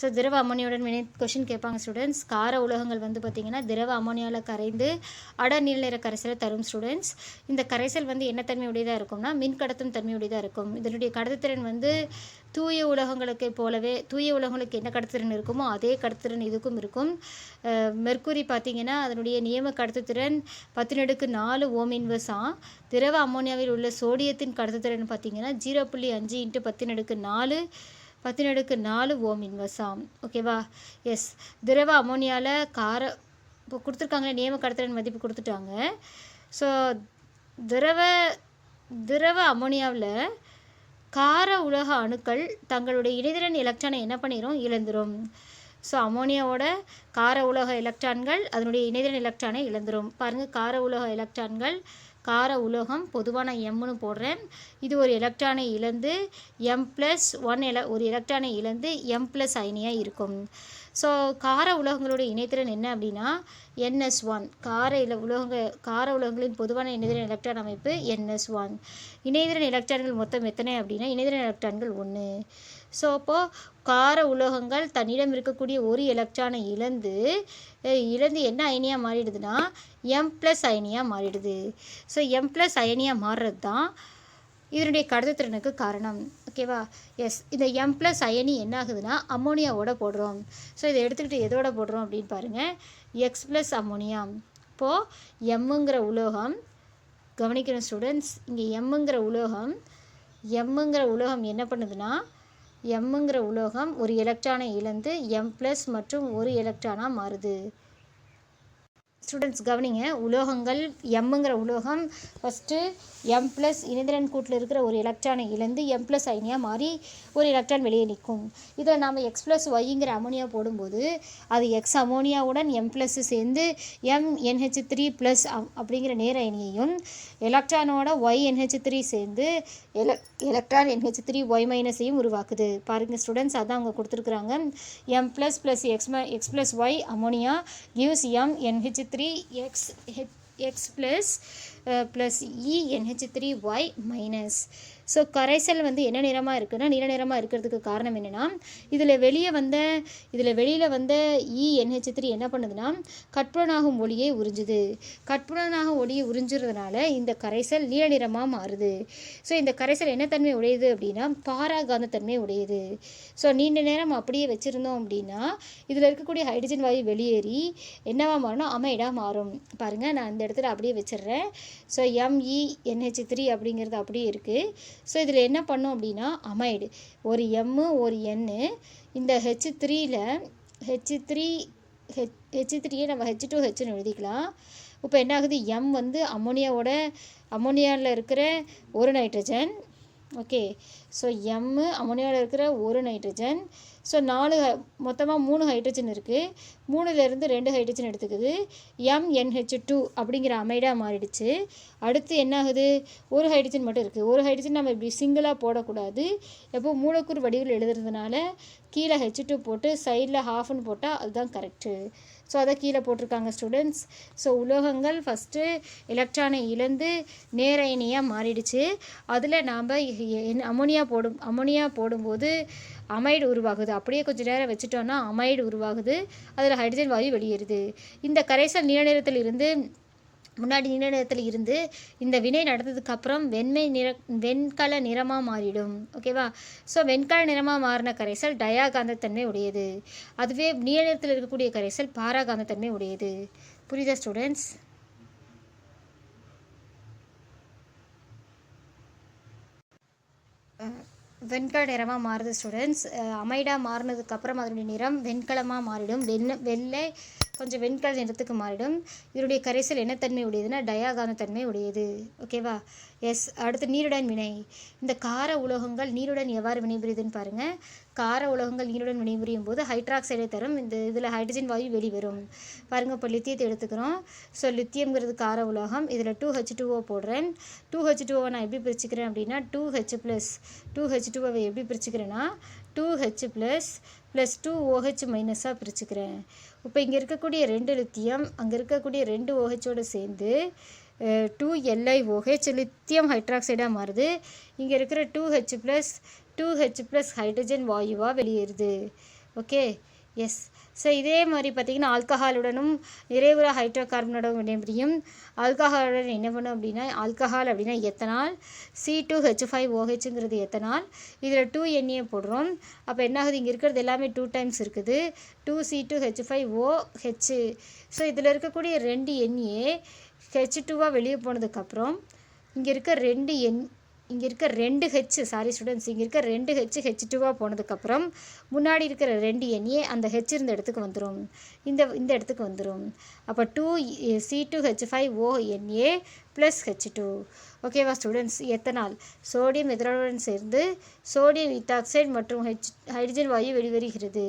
So திரவ அமோனியாவுடன் வினை question கேட்பாங்க ஸ்டூடெண்ட்ஸ் கார உலகங்கள் வந்து பார்த்திங்கன்னா திரவ அம்மோனியாவில் கரைந்து அட நீள் நிற கரைசலை தரும் ஸ்டூடெண்ட்ஸ் இந்த கரைசல் வந்து என்ன தன்மையுடையதாக இருக்கும்னா மின் கடத்தும் தன்மையுடையதாக இருக்கும். இதனுடைய கடத்துத்திறன் வந்து தூய உலகங்களுக்கு போலவே தூய உலகங்களுக்கு என்ன கடத்துத்திறன் இருக்குமோ அதே கடத்துத்திறன் இதுக்கும் இருக்கும். மெர்க்குரி பார்த்திங்கன்னா அதனுடைய நியம கடத்துத்திறன் பத்தினடுக்கு நாலு ஓம் இன்வர்ஸாம் திரவ அம்மோனியாவில் உள்ள சோடியத்தின் கடத்துத்திறன் பார்த்திங்கன்னா ஜீரோ புள்ளி அஞ்சு இன்ட்டு பத்தினடுக்கு நாலு பத்தினடுக்கு நாலு ஓம் இன்வர்ஸாம் ஓகேவா எஸ் திரவ அம்மோனியாவில் கார இப்போ கொடுத்துருக்காங்களே நியம கடத்துத்திறன் மதிப்பு கொடுத்துட்டாங்க. ஸோ திரவ திரவ அம்மோனியாவில் கார உலக அணுக்கள் தங்களுடைய இடைதிறன் எலக்ட்ரானை என்ன பண்ணிடும் இழந்துரும். ஸோ அமோனியாவோட கார உலக எலக்ட்ரான்கள் அதனுடைய இணைதிறன் எலக்ட்ரானை இழந்துரும். பாருங்கள் கார உலக எலக்ட்ரான்கள் கார உலோகம் பொதுவாக நான் எம்னு போடுறேன். இது ஒரு எலக்ட்ரானை இழந்து எம் ப்ளஸ் ஒன் எல ஒரு எலக்ட்ரானை இழந்து எம் ப்ளஸ் அயனியாக இருக்கும். ஸோ கார உலோகங்களுடைய இணைத்திறன் என்ன அப்படின்னா என்எஸ் ஒன் கார இல உலோக கார உலோகங்களின் பொதுவான இணைதிறன் எலக்ட்ரான் அமைப்பு என்எஸ் ஒன் இணைதிறன் எலக்ட்ரான்கள் மொத்தம் எத்தனை அப்படின்னா இணைதிறன் எலக்ட்ரான்கள் ஒன்று ஸோ அப்போது கார உலோகங்கள் தன்னிடம் இருக்கக்கூடிய ஒரு எலக்ட்ரானை இழந்து இழந்து என்ன அயனியாக மாறிடுதுன்னா எம் ப்ளஸ் அயனியாக மாறிடுது. ஸோ எம் ப்ளஸ் அயனியாக மாறுறது தான் இதனுடைய கடத்துத்திறனுக்கு காரணம். ஓகேவா எஸ் இந்த எம் ப்ளஸ் அயனி என்ன ஆகுதுன்னா அம்மோனியாவோட போடுறோம். ஸோ இதை எடுத்துக்கிட்டு எதோட போடுறோம் அப்படின்னு பாருங்கள் எக்ஸ் ப்ளஸ் அம்மோனியா. இப்போது எம்முங்கிற உலோகம் கவனிக்கிற ஸ்டூடெண்ட்ஸ் இங்கே எம்முங்கிற உலோகம் எம்முங்கிற உலோகம் என்ன பண்ணுதுன்னா எம்முங்கிற உலோகம் ஒரு எலக்ட்ரானை இழந்து எம் ப்ளஸ் மற்றும் ஒரு எலக்ட்ரானாக மாறுது. ஸ்டூடெண்ட்ஸ் கவனிங்க உலோகங்கள் எம்முங்கிற உலோகம் ஃபஸ்ட்டு எம் ப்ளஸ் இணைதிறன் கூட்டில் இருக்கிற ஒரு எலக்ட்ரானை இழந்து எம் ப்ளஸ் அயனியாக மாறி ஒரு எலக்ட்ரான் வெளியே நிற்கும். இதில் நாம் எக்ஸ் ப்ளஸ் ஒய்ங்கிற அமோனியா போடும்போது அது எக்ஸ் அமோனியாவுடன் எம் ப்ளஸ் சேர்ந்து எம் என்ஹெச் த்ரீ ப்ளஸ் அப்படிங்கிற நேர அயனியையும் எலக்ட்ரானோட ஒய் என்ஹெச் த்ரீ சேர்ந்து எல எலக்ட்ரான் என்ஹெச் த்ரீ ஒய் மைனஸையும் உருவாக்குது. பாருங்கள் ஸ்டூடெண்ட்ஸ் அதான் அவங்க கொடுத்துருக்குறாங்க. M plus plus X X plus Y ammonia gives M NH three X X plus plus e NH three Y minus so கரைசல் வந்து என்ன நிறமாக இருக்குன்னா நீல நிறமாக இருக்கிறதுக்கு காரணம் என்னென்னா இதில் வெளியே வந்த இதில் வெளியில் வந்த இ என்ஹெச் த்ரீ என்ன பண்ணுதுன்னா கட்புலனாகும் ஒளியை உறிஞ்சுது. கட்புலனாகும் ஒளியை உறிஞ்சுறதுனால இந்த கரைசல் நீல நிறமாக மாறுது. ஸோ இந்த கரைசல் என்ன தன்மை உடையது அப்படின்னா பாராகாந்த தன்மை உடையது. ஸோ நீண்ட நேரம் அப்படியே வச்சுருந்தோம் அப்படின்னா இதில் இருக்கக்கூடிய ஹைட்ரஜன் வாயு வெளியேறி என்னவா மாறும்னா அமைடாக மாறும். பாருங்கள் நான் இந்த இடத்துல அப்படியே வச்சிடுறேன். ஸோ எம்இ என்ஹெச் த்ரீ அப்படிங்கிறது அப்படியே இருக்குது ஸோ இதில் என்ன பண்ணோம் அப்படின்னா அமைடு. ஒரு எம்மு ஒரு என்னு இந்த ஹெச் த்ரீயில் ஹெச் த்ரீ ஹெச் ஹெச் த்ரீயை நம்ம ஹெச் டூ ஹெச்னு எழுதிக்கலாம். இப்போ என்ன ஆகுது? எம் வந்து அம்மோனியாவோட அம்மோனியாவில் இருக்கிற ஒரு நைட்ரஜன் ஓகே ஸோ எம்மு அமோனியாவில் இருக்கிற ஒரு நைட்ரஜன் ஸோ நாலு மொத்தமாக மூணு ஹைட்ரஜன் இருக்குது மூணுலேருந்து ரெண்டு ஹைட்ரஜன் எடுத்துக்குது. எம் என்ஹெச் டூ அப்படிங்கிற அமைடாக மாறிடுச்சு. அடுத்து என்ன ஆகுது ஒரு ஹைட்ரஜன் மட்டும் இருக்குது ஒரு ஹைட்ரஜன் நம்ம இப்படி சிங்கிளாக போடக்கூடாது. எப்போ மூலக்கூறு வடிவில் எழுதுறதுனால கீழே ஹெச் டூ போட்டு சைடில் ஹாஃப்னு போட்டால் அதுதான் கரெக்டு ஸோ அதை கீழே போட்டிருக்காங்க ஸ்டூடெண்ட்ஸ் ஸோ உலோகங்கள் ஃபஸ்ட்டு எலக்ட்ரானை இழந்து நேரணியாக மாறிடுச்சு. அதில் நாம் அமோனியா போடும் அமோனியா போடும்போது அமைடு உருவாகுது. அப்படியே கொஞ்சம் நேரம் வச்சுட்டோன்னா அமைடு உருவாகுது. அதில் ஹைட்ரஜன் வாயு வெளியேறுது. இந்த கரைசல் நீல நிறத்தில் இருந்து முன்னாடி நீல நிறத்தில் இருந்து இந்த வினை நடந்ததுக்கு அப்புறம் வெண்மை நிற வெண்கல நிறமாக மாறிடும். ஓகேவா ஸோ வெண்கல நிறமாக மாறின கரைசல் டயாகாந்தத்தன்மை உடையது. அதுவே நீல நிறத்தில் இருக்கக்கூடிய கரைசல் பாராகாந்தத்தன்மை உடையது. புரியுதா ஸ்டூடெண்ட்ஸ் வெண்கல நிறமாக மாறுது ஸ்டூடெண்ட்ஸ் அமைடா மாறினதுக்கப்புறம் அதனுடைய நிறம் வெண்கலமாக மாறிடும். வெண்ண வெள்ளை கொஞ்சம் வெண்கல நிறத்துக்கு மாறிடும். இதனுடைய கரைசல் என்ன தன்மை உடையதுன்னா டயாகான தன்மை உடையது. ஓகேவா எஸ் அடுத்து நீருடன் வினை. இந்த கார உலோகங்கள் நீருடன் எவ்வாறு வினைபுரியுதுன்னு பாருங்கள் கார உலோகங்கள் நீருடன் வினைபுரியும் போது ஹைட்ராக்சைடை தரும். இந்த இதில் ஹைட்ரஜன் வாயு வெளிவரும். பாருங்கள் இப்போ லித்தியத்தை எடுத்துக்கிறோம். ஸோ லித்தியம்ங்கிறது கார உலோகம். இதில் டூ ஹெச் டூஓ போடுறேன். டூ ஹெச் டூஓ நான் எப்படி பிரிச்சுக்கிறேன் அப்படின்னா two H plus two H டூஓவை எப்படி பிரிச்சுக்கிறேன்னா two H plus plus two OH மைனஸாக பிரிச்சுக்கிறேன். இப்போ இங்கே இருக்கக்கூடிய ரெண்டு லித்தியம் அங்கே இருக்கக்கூடிய ரெண்டு ஓஹெச்சோடு சேர்ந்து டூ எல்ஐ ஓஹெச் லித்தியம் ஹைட்ராக்சைடாக மாறுது. இங்கே இருக்கிற two H plus two H plus hydrogen வாயுவாக வெளியேறுது. ஓகே எஸ் ஸோ இதே மாதிரி பார்த்தீங்கன்னா ஆல்கஹாலுடனும் நிறைவுற ஹைட்ரோகார்பனுடன் வினைபுரியும். ஆல்கஹாலுடன் என்ன பண்ணும் அப்படின்னா ஆல்கஹால் அப்படின்னா ethanol? C two H five ஓஹெச்ங்கிறது ethanol? இதில் டூ எண்ணியை போடுறோம். அப்போ என்ன ஆகுது? இங்கே இருக்கிறது எல்லாமே டூ டைம்ஸ் இருக்குது. Two C two H five O H so இதில் இருக்கக்கூடிய ரெண்டு எண்ணியே ஹெச் டூவாக வெளியே போனதுக்கப்புறம் இங்கே இருக்க ரெண்டு எண் இங்கே இருக்க ரெண்டு ஹெச் சாரி ஸ்டூடெண்ட்ஸ் இங்கே இருக்க ரெண்டு ஹெச் ஹெச் டூவாக போனதுக்கப்புறம் முன்னாடி இருக்கிற ரெண்டு எண்ணியே அந்த ஹெச் இருந்த இடத்துக்கு வந்துடும் இந்த இந்த இடத்துக்கு வந்துடும் அப்போ two C two H five O Na plus H two ஓகேவா ஸ்டூடெண்ட்ஸ் எத்தனால் சோடியம் எதனுடன் சேர்ந்து சோடியம் இத்தாக்சைடு மற்றும் ஹெச் ஹைட்ரஜன் வாயு வெளிவருகிறது.